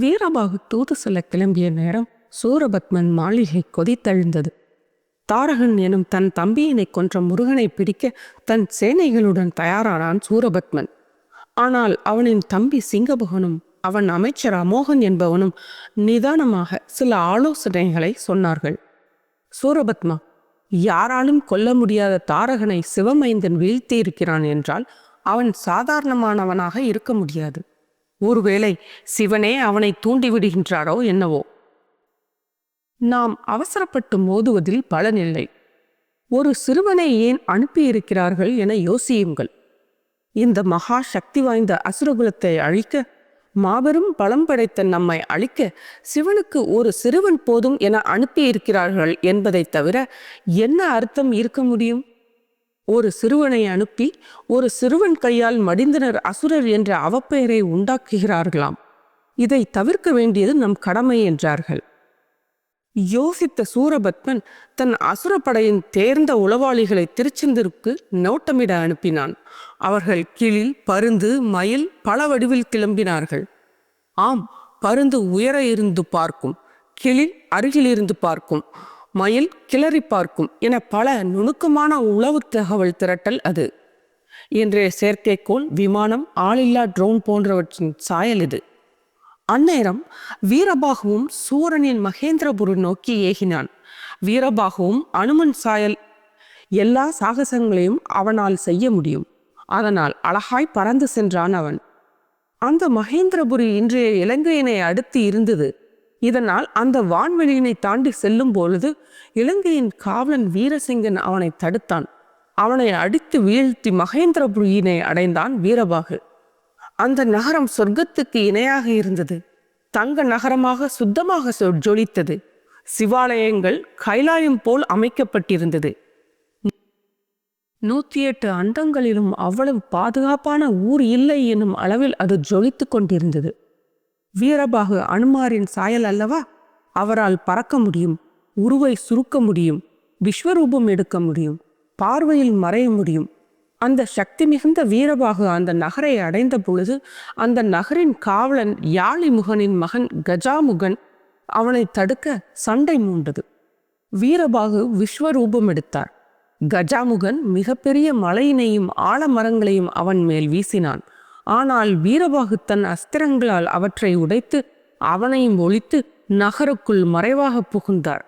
வீரபாகு தூது செல்ல கிளம்பிய நேரம் சூரபத்மன் மாளிகை கொதித்தெழுந்தது. தாரகன் எனும் தன் தம்பியினை கொன்ற முருகனை பிடிக்க தன் சேனைகளுடன் தயாரானான் சூரபத்மன். ஆனால் அவனின் தம்பி சிங்கபுகனும் அவன் அமைச்சர் அமோகன் என்பவனும் நிதானமாக சில ஆலோசனைகளை சொன்னார்கள். சூரபத்மா யாராலும் கொல்ல முடியாத தாரகனை சிவமைந்தன் வீழ்த்தியிருக்கிறான் என்றால் அவன் சாதாரணமானவனாக இருக்க முடியாது. ஒருவேளை சிவனே அவனை தூண்டிவிடுகின்றாரோ என்னவோ? நாம் அவசரப்பட்டு மோதுவதில் பலனில்லை. ஒரு சிறுவனை ஏன் அனுப்பியிருக்கிறார்கள் என யோசியுங்கள். இந்த மகா சக்தி வாய்ந்த அசுரகுலத்தை அழிக்க மாபெரும் பலம் படைத்த நம்மை அழிக்க சிவனுக்கு ஒரு சிறுவன் போதும் என அனுப்பியிருக்கிறார்கள் என்பதை தவிர என்ன அர்த்தம் இருக்க முடியும்? ஒரு சிறுவனை அனுப்பி ஒரு சிறுவன் கையால் மடிந்தனர் அசுரர் என்ற அவப்பெயரை உண்டாக்குகிறார்களாம். இதை தவிர்க்க வேண்டியது நம் கடமை என்றார்கள். யோசித்த சூரபத்மன் தன் அசுரப்படையின் தேர்ந்த உளவாளிகளை திருச்செந்தூருக்கு நோட்டமிட அனுப்பினான். அவர்கள் கிளில் பருந்து மயில் பல வடிவில் கிளம்பினார்கள். ஆம் பருந்து உயர இருந்து பார்க்கும் கிளில் அருகில் இருந்து பார்க்கும். மயில் கிளறி பார்க்கும் என பல நுணுக்கமான உளவு தகவல் திரட்டல் அது. இன்றைய செயற்கைக்கோள் விமானம் ஆளில்லா ட்ரோன் போன்றவற்றின் சாயல் இது. அந்நேரம் வீரபாகுவும் சூரனின் மகேந்திரபுரி நோக்கி ஏகினான். வீரபாகுவும் அனுமன் சாயல் எல்லா சாகசங்களையும் அவனால் செய்ய முடியும். அதனால் அழகாய் பறந்து சென்றான் அவன். அந்த மகேந்திரபுரி இன்றைய இலங்கையினை அடுத்து இருந்தது. இதனால் அந்த வான்வெளியினை தாண்டி செல்லும் பொழுது இலங்கையின் காவலன் வீரசிங்கன் அவனை தடுத்தான். அவனை அடித்து வீழ்த்தி மகேந்திரபுரியினை அடைந்தான் வீரபாகு. அந்த நகரம் சொர்க்கத்துக்கு இணையாக இருந்தது. தங்க நகரமாக சுத்தமாக சொ- ஜொலித்தது. சிவாலயங்கள் கைலாயம் போல் அமைக்கப்பட்டிருந்தது. நூற்றி எட்டு அண்டங்களிலும் அவ்வளவு பாதுகாப்பான ஊர் இல்லை என்னும் அளவில் அது ஜொலித்துக் கொண்டிருந்தது. வீரபாகு அனுமாரின் சாயல் அல்லவா? அவரால் பறக்க முடியும் உருவை சுருக்க முடியும் விஸ்வரூபம் எடுக்க முடியும் பார்வையில் மறைய முடியும். அந்த சக்தி மிகுந்த வீரபாகு அந்த நகரை அடைந்த பொழுது அந்த நகரின் காவலன் யாழிமுகனின் மகன் கஜாமுகன் அவனை தடுக்க சண்டை மூண்டது. வீரபாகு விஸ்வரூபம் எடுத்தார். கஜாமுகன் மிகப்பெரிய மலையினையும் ஆலமரங்களையும் அவன் மேல் வீசினான். ஆனால் வீரபாகு தன் அஸ்திரங்களால் அவற்றை உடைத்து அவனையும் ஒழித்து நகருக்குள் மறைவாக புகுந்தார்.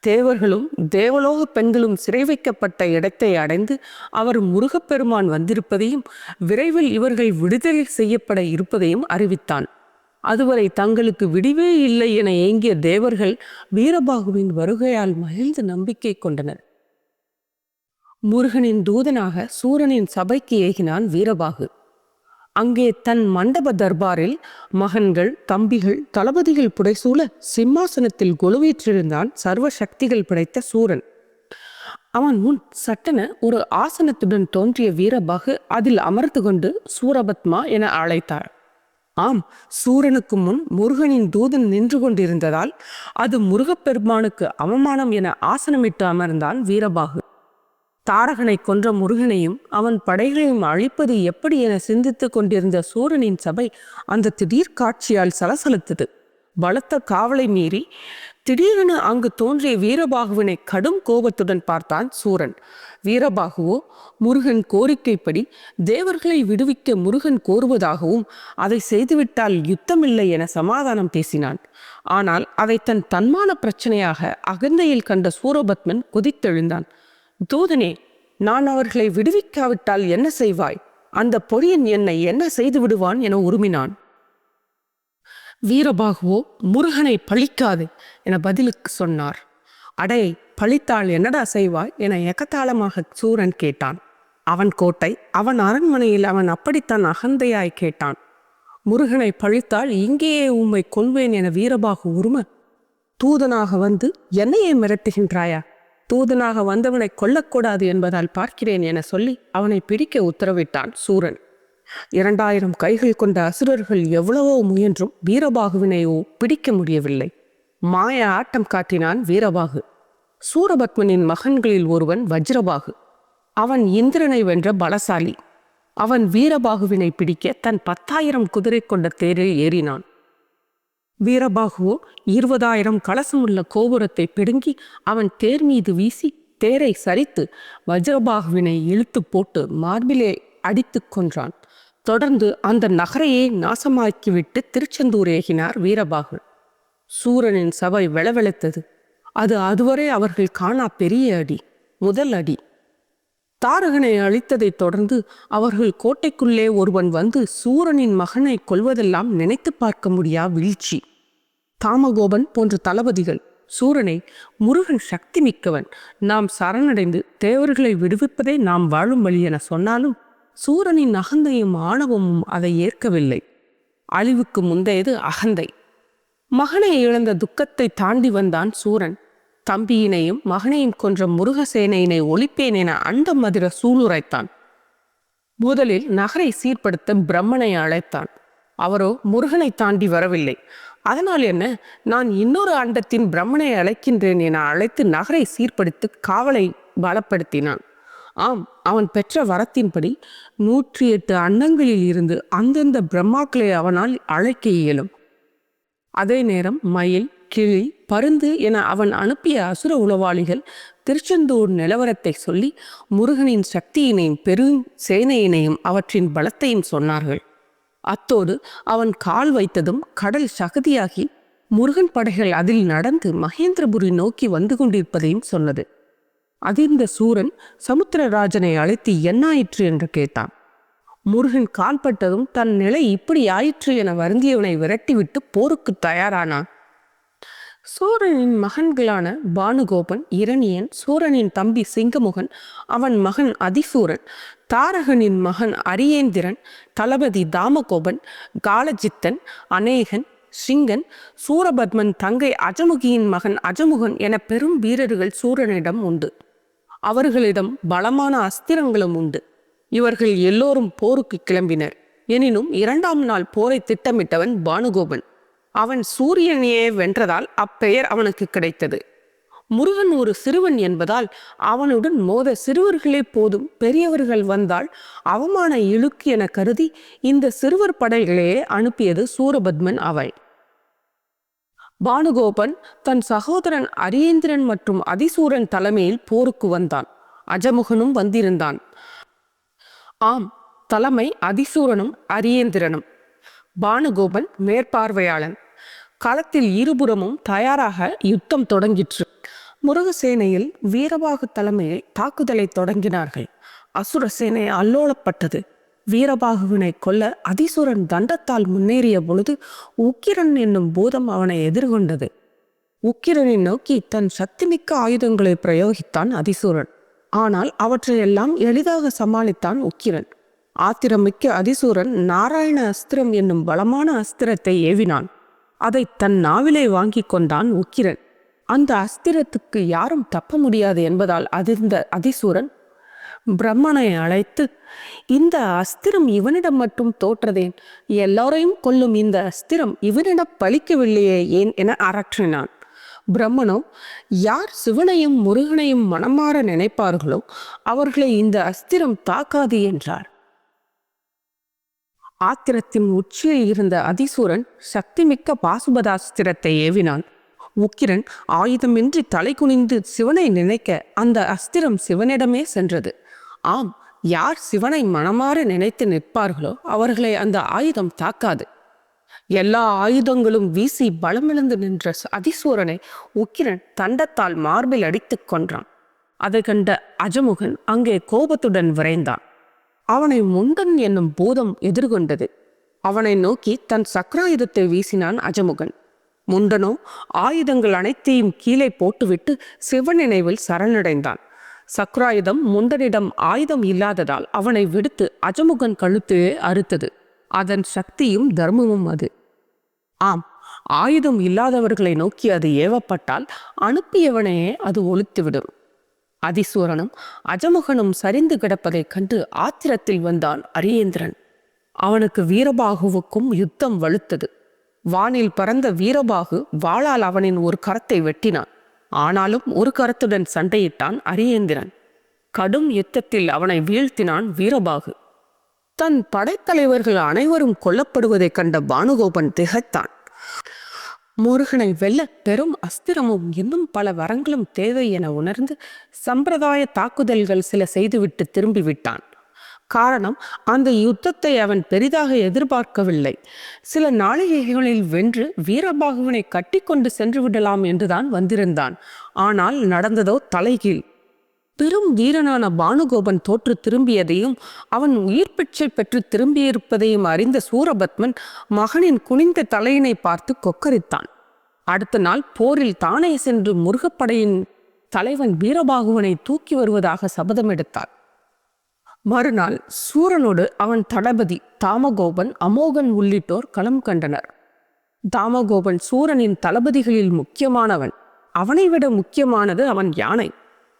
தேவர்களும் தேவலோக பெண்களும் சிறை வைக்கப்பட்ட இடத்தை அடைந்து அவர் முருகப்பெருமான் வந்திருப்பதையும் விரைவில் இவர்கள் விடுதலை செய்யப்பட இருப்பதையும் அறிவித்தான். அதுவரை தங்களுக்கு விடிவே இல்லை என ஏங்கிய தேவர்கள் வீரபாகுவின் வருகையால் மகிழ்ந்து நம்பிக்கை கொண்டனர். முருகனின் தூதனாக சூரனின் சபைக்கு ஏகினான் வீரபாகு. அங்கே தன் மண்டப தர்பாரில் மகன்கள் தம்பிகள் தளபதிகள் புடைசூழ சிம்மாசனத்தில் கொலுவேற்றிருந்தான் சர்வ சக்திகள் படைத்த சூரன். அவன் முன் சட்டென ஒரு ஆசனத்துடன் தோன்றிய வீரபாகு அதில் அமர்ந்து கொண்டு சூரபத்மா என அழைத்தார். ஆம் சூரனுக்கு முன் முருகனின் தூதன் நின்று கொண்டிருந்ததால் அது முருகப்பெருமானுக்கு அவமானம் என ஆசனமிட்டு அமர்ந்தான் வீரபாகு. தாரகனை கொன்ற முருகனையும் அவன் படைகளையும் அழிப்பது எப்படி என சிந்தித்துக் கொண்டிருந்த சூரனின் சபை அந்த திடீர் காட்சியால் சலசலத்தது. பலத்த காவலை மீறி திடீரென அங்கு தோன்றிய வீரபாகுவினை கடும் கோபத்துடன் பார்த்தான் சூரன் வீரபாகுவோ முருகன் கோரிக்கைப்படி தேவர்களை விடுவிக்க முருகன் கோருவதாகவும் அதை செய்துவிட்டால் யுத்தமில்லை என சமாதானம் பேசினான். ஆனால் அதை தன் தன்மான பிரச்சனையாக அகந்தையில் கண்ட சூரபத்மன் கொதித்தெழுந்தான். தூதனே நான் அவர்களை விடுவிக்காவிட்டால் என்ன செய்வாய்? அந்த பொறியன் என்னை என்ன செய்து விடுவான் என உருமினான். வீரபாகுவோ முருகனை பழிக்காது என பதிலுக்கு சொன்னார். அடே பழித்தால் என்னடா செய்வாய் என எகத்தாளமாக சூரன் கேட்டான். அவன் கோட்டை அவன் அரண்மனையில் அவன் அப்படித்தான் அகந்தையாய் கேட்டான். முருகனை பழித்தால் இங்கேயே உம்மை கொள்வேன் என வீரபாகு உரும தூதனாக வந்து என்னையே மிரட்டுகின்றாயா? தூதனாக வந்தவனை கொல்லக்கூடாது என்பதால் பார்க்கிறேன் என சொல்லி அவனை பிடிக்க உத்தரவிட்டான் சூரன். இரண்டாயிரம் கைகள் கொண்ட அசுரர்கள் எவ்வளவோ முயன்றும் வீரபாகுவினையோ பிடிக்க முடியவில்லை. மாய ஆட்டம் காட்டினான் வீரபாகு. சூரபத்மனின் மகன்களில் ஒருவன் வஜ்ரபாகு. அவன் இந்திரனை வென்ற பலசாலி. அவன் வீரபாகுவினை பிடிக்க தன் பத்தாயிரம் குதிரை கொண்ட தேரில் ஏறினான். வீரபாகுவோ இருபதாயிரம் கலசம் உள்ள கோபுரத்தை பிடுங்கி அவன் தேர் மீது வீசி தேரை சரித்து வஜ்ரபாகுவினை இழுத்து போட்டு மார்பிலே அடித்துக் கொன்றான். தொடர்ந்து அந்த நகரையே நாசமாக்கிவிட்டு திருச்செந்தூர் ஏகினார் வீரபாகு. சூரனின் சபை வெளவெளத்தது. அது அதுவரை அவர்கள் காணா பெரிய அடி முதல் அடி. தாரகனை அழித்ததைத் தொடர்ந்து அவர்கள் கோட்டைக்குள்ளே ஒருவன் வந்து சூரனின் மகனை கொல்வதெல்லாம் நினைத்து பார்க்க முடியா வீழ்ச்சி. தாமகோபன் போன்ற தளபதிகள். சூரனை முருகன் சக்தி மிக்கவன் நாம் சரணடைந்து தேவர்களை விடுவிப்பதே நாம் வாழும் வழி என சொன்னாலும் சூரனின் அகந்தையும் ஆணவமும் அதை ஏற்கவில்லை. அழிவுக்கு முந்தையது அகந்தை. மகனை இழந்த துக்கத்தை தாண்டி வந்தான் சூரன். தம்பியினையும் மகனையும் கொன்ற முருகசேனையினை ஒழிப்பேன் என அந்த மதிர சூளுரைத்தான். முதலில் நகரை சீர்படுத்த பிரம்மனை அழைத்தான். அவரோ முருகனை தாண்டி வரவில்லை. அதனால் என்ன? நான் இன்னொரு அண்டத்தின் பிரம்மனை அழைக்கின்றேன் என அழைத்து நகரை சீர்படுத்தி காவலை பலப்படுத்தினான். ஆம் அவன் பெற்ற வரத்தின்படி நூற்றி எட்டு அண்டங்களில் இருந்து அந்தந்த பிரம்மாக்களை அவனால் அழைக்க இயலும். அதே நேரம் மயில் கிளி பருந்து என அவன் அனுப்பிய அசுர உளவாளிகள் திருச்செந்தூர் நிலவரத்தை சொல்லி முருகனின் சக்தியினையும் பெரும் சேனையினையும் அவற்றின் பலத்தையும் சொன்னார்கள். அத்தோடு அவன் கால் வைத்ததும் கடல் சகதியாகி முருகன் படைகள் அதில் நடந்து மகேந்திரபுரி நோக்கி வந்து கொண்டிருப்பதையும் சொன்னது. அதிர்ந்த சூரன் சமுத்திரராஜனை அழைத்து என்னாயிற்று என்று கேட்டான். முருகன் கால்பட்டதும் தன் நிலை இப்படி ஆயிற்று என வருந்தியவனை விரட்டிவிட்டு போருக்கு தயாரானான். சூரனின் மகன்களான பானுகோபன் இரணியன் சூரனின் தம்பி சிங்கமுகன் அவன் மகன் அதிசூரன் தாரகனின் மகன் அரியேந்திரன் தளபதி தாமகோபன் காலஜித்தன் அநேகன் சிங்கன் சூரபத்மன் தங்கை அஜமுகியின் மகன் அஜமுகன் என பெரும் வீரர்கள் சூரனிடம் உண்டு. அவர்களிடம் பலமான அஸ்திரங்களும் உண்டு. இவர்கள் எல்லோரும் போருக்கு கிளம்பினர். எனினும் இரண்டாம் நாள் போரை திட்டமிட்டவன் பானுகோபன். அவன் சூரியனையே வென்றதால் அப்பெயர் அவனுக்கு கிடைத்தது. முருகன் ஒரு சிறுவன் என்பதால் அவனுடன் மோத சிறுவர்களே போதும். பெரியவர்கள் வந்தால் அவமான இழுக்கு என கருதி இந்த சிறுவர் படைகளையே அனுப்பியது சூரபத்மன் அவை பானுகோபன் தன் சகோதரன் அரியேந்திரன் மற்றும் அதிசூரன் தலைமையில் போருக்கு வந்தான். அஜமுகனும் வந்திருந்தான். ஆம் தலைமை அதிசூரனும் அரியேந்திரனும். பானுகோபன் மேற்பார்வையாளன். களத்தில் இருபுறமும் தயாராக யுத்தம் தொடங்கிற்று. முருகசேனையில் வீரபாகு தலைமையில் தாக்குதலை தொடங்கினார்கள். அசுர சேனை அல்லோலப்பட்டது. வீரபாகுவினை கொல்ல அதிசுரன் தண்டத்தால் முன்னேறிய பொழுது உக்கிரன் என்னும் பூதம் அவனை எதிர்கொண்டது. உக்கிரனை நோக்கி தன் சக்திமிக்க ஆயுதங்களை பிரயோகித்தான் அதிசூரன். ஆனால் அவற்றையெல்லாம் எளிதாக சமாளித்தான் உக்கிரன். ஆத்திரமிக்க அதிசூரன் நாராயண அஸ்திரம் என்னும் பலமான அஸ்திரத்தை ஏவினான். அதை தன் நாவிலே வாங்கி கொண்டான் உக்கிரன். அந்த அஸ்திரத்துக்கு யாரும் தப்ப முடியாது என்பதால் அதிர்ந்த அதிசூரன் பிரம்மனை அழைத்து இந்த அஸ்திரம் இவனிடம் மட்டும் தோற்றதேன். எல்லாரையும் கொல்லும் இந்த அஸ்திரம் இவனிடம் பலிக்கவில்லையே ஏன்? என அரற்றினான். பிரம்மனோ யார் சிவனையும் முருகனையும் மனமாற நினைப்பார்களோ அவர்களை இந்த அஸ்திரம் தாக்காது என்றார். ஆத்திரத்தின் உச்சியில் இருந்த அதிசூரன் சக்திமிக்க பாசுபதாஸ்திரத்தை ஏவினான். உக்கிரன் ஆயுதமின்றி தலை குனிந்து சிவனை நினைக்க அந்த அஸ்திரம் சிவனிடமே சென்றது. ஆம் யார் சிவனை மனமாற நினைத்து நிற்பார்களோ அவர்களை அந்த ஆயுதம் தாக்காது. எல்லா ஆயுதங்களும் வீசி பலமிழந்து நின்ற அதிசூரனை உக்கிரன் தண்டத்தால் மார்பில் அடித்துக் கொன்றான். அதை கண்ட அஜமுகன் அங்கே கோபத்துடன் விரைந்தான். அவனை முண்டன் என்னும் பூதம் எதிர்கொண்டது. அவனை நோக்கி தன் சக்கராயுதத்தை வீசினான் அஜமுகன். முண்டனோ ஆயுதங்கள் அனைத்தையும் கீழே போட்டுவிட்டு சிவன் நினைவில் சரணடைந்தான். சக்ராயுதம் முண்டனிடம் ஆயுதம் இல்லாததால் அவனை விடுத்து அஜமுகன் கழுத்தையே அறுத்தது. அதன் சக்தியும் தர்மமும் அது. ஆம் ஆயுதம் இல்லாதவர்களை நோக்கி அது ஏவப்பட்டால் அனுப்பியவனையே அது ஒழித்துவிடும் அதிசூரனும் அஜமுகனும் சரிந்து கிடப்பதைக் கண்டு ஆத்திரத்தில் வந்தான் அரியேந்திரன். அவனுக்கு வீரபாகுவுக்கும் யுத்தம் வலுத்தது. வானில் பறந்த வீரபாகு வாளால் அவனின் ஒரு கரத்தை வெட்டினான். ஆனாலும் ஒரு கரத்துடன் சண்டையிட்டான் அரியேந்திரன். கடும் யுத்தத்தில் அவனை வீழ்த்தினான் வீரபாகு. தன் படைத்தலைவர்கள் அனைவரும் கொல்லப்படுவதைக் கண்ட பானுகோபன் திகைத்தான். முருகனை வெல்ல பெரும் அஸ்திரமும் இன்னும் பல வரங்களும் தேவை என உணர்ந்து சம்பிரதாய தாக்குதல்கள் சில செய்துவிட்டு திரும்பிவிட்டான். காரணம் அந்த யுத்தத்தை அவன் பெரிதாக எதிர்பார்க்கவில்லை. சில நாளிகைகளில் வென்று வீரபாகுவனை கட்டிக்கொண்டு சென்று விடலாம் என்றுதான் வந்திருந்தான். ஆனால் நடந்ததோ தலைகீழ். பெரும் வீரனான பானுகோபன் தோற்று திரும்பியதையும் அவன் உயிர் பிச்சை பெற்று திரும்பியிருப்பதையும் அறிந்த சூரபத்மன் மகனின் குனிந்த தலையினை பார்த்து கொக்கரித்தான். அடுத்த நாள் போரில் தானே சென்று முருகப்படையின் தலைவன் வீரபாகுவனை தூக்கி வருவதாக சபதம் எடுத்தார். மறுநாள் சூரனோடு அவன் தளபதி தாமகோபன் அமோகன் உள்ளிட்டோர் களம் கண்டனர். தாமகோபன் சூரனின் தளபதிகளில் முக்கியமானவன். அவனை விட முக்கியமானது அவன் யானை.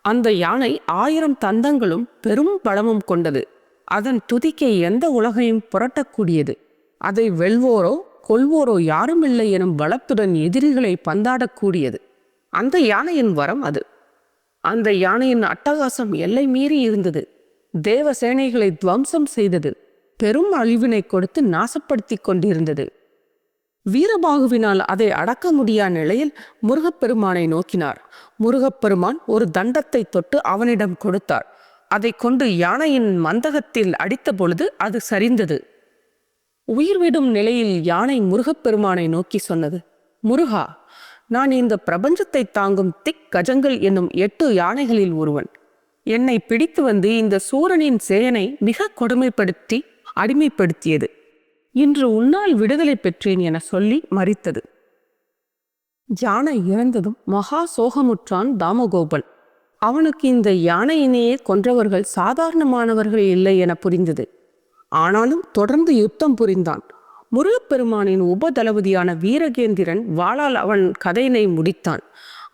அந்த யானை ஆயிரம் தந்தங்களும் பெரும் பலமும் கொண்டது. அதன் துதிக்கை எந்த உலகையும் புரட்டக்கூடியது. அதை வெல்வோரோ கொள்வோரோ யாரும் இல்லை எனும் பலத்துடன் எதிரிகளை பந்தாடக்கூடியது. அந்த யானையின் வரம் அது. அந்த யானையின் அட்டகாசம் எல்லை மீறி இருந்தது. தேவ சேனைகளை துவம்சம் செய்தது. பெரும் அழிவினை கொடுத்து நாசப்படுத்தி கொண்டிருந்தது. வீரபாகுவினால் அதை அடக்க முடியா நிலையில் முருகப்பெருமானை நோக்கினார். முருகப்பெருமான் ஒரு தண்டத்தை தொட்டு அவனிடம் கொடுத்தார். அதை கொண்டு யானையின் மந்தகத்தில் அடித்த பொழுது அது சரிந்தது. உயிர்விடும் நிலையில் யானை முருகப்பெருமானை நோக்கி சொன்னது முருகா நான் இந்த பிரபஞ்சத்தை தாங்கும் திக் கஜங்கள் என்னும் எட்டு யானைகளில் ஒருவன். என்னை பிடித்து வந்து இந்த சூரனின் சேனை மிக கொடுமைப்படுத்தி அடிமைப்படுத்தியது. இன்று உன்னால் விடுதலை பெற்றேன் என சொல்லி மறித்தது. யானை இறந்ததும் மகா சோகமுற்றான் தாமகோபன் அவனுக்கு இந்த யானையினையே கொன்றவர்கள் சாதாரணமானவர்கள் இல்லை என புரிந்தது. ஆனாலும் தொடர்ந்து யுத்தம் புரிந்தான். முருகப்பெருமானின் உபதளபதியான வீரகேந்திரன் வாளால் அவன் கதையினை முடித்தான்.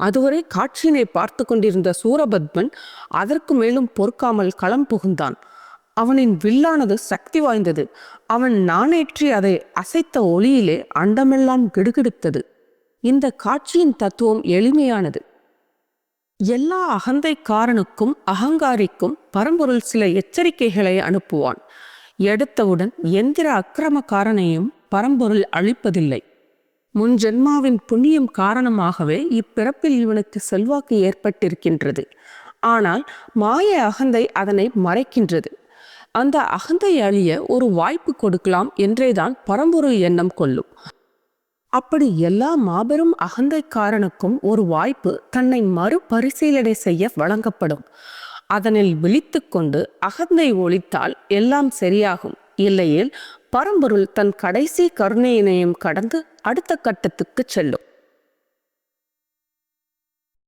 அதுவரை காட்சியினை பார்த்து கொண்டிருந்த சூரபத்மன் அதற்கு மேலும் பொறுக்காமல் களம் புகுந்தான். அவனின் வில்லானது சக்தி வாய்ந்தது. அவன் நாணேற்றி அதை அசைத்த ஒளியிலே அண்டமெல்லாம் கிடுகிடுத்தது. இந்த காட்சியின் தத்துவம் எளிமையானது. எல்லா அகந்தைக்காரனுக்கும் அகங்காரிக்கும் பரம்பொருள் சில எச்சரிக்கைகளை அனுப்புவான். எடுத்தவுடன் எந்திர அக்கிரமக்காரனையும் பரம்பொருள் அழிப்பதில்லை. முன் ஜென்மாவின் புண்ணியம் காரணமாகவே இப்பிறப்பில் இவனுக்கு செல்வாக்கு ஏற்பட்டிருக்கின்றது. ஆனால் மாய அகந்தை அதனை மறைக்கின்றது. அந்த அகந்தை அழிய ஒரு வாய்ப்பு கொடுக்கலாம் என்றேதான் பரம்பொருள் எண்ணம் கொள்ளும். அப்படி எல்லா மாபெரும் அகந்தைக்காரனுக்கும் ஒரு வாய்ப்பு தன்னை மறுபரிசீலனை செய்ய வழங்கப்படும். அதனில் விழித்து கொண்டு அகந்தை ஒழித்தால் எல்லாம் சரியாகும். இல்லையேல் பரம்பொருள் தன் கடைசி கருணையினையும் கடந்து அடுத்த கட்டத்துக்கு செல்லும்.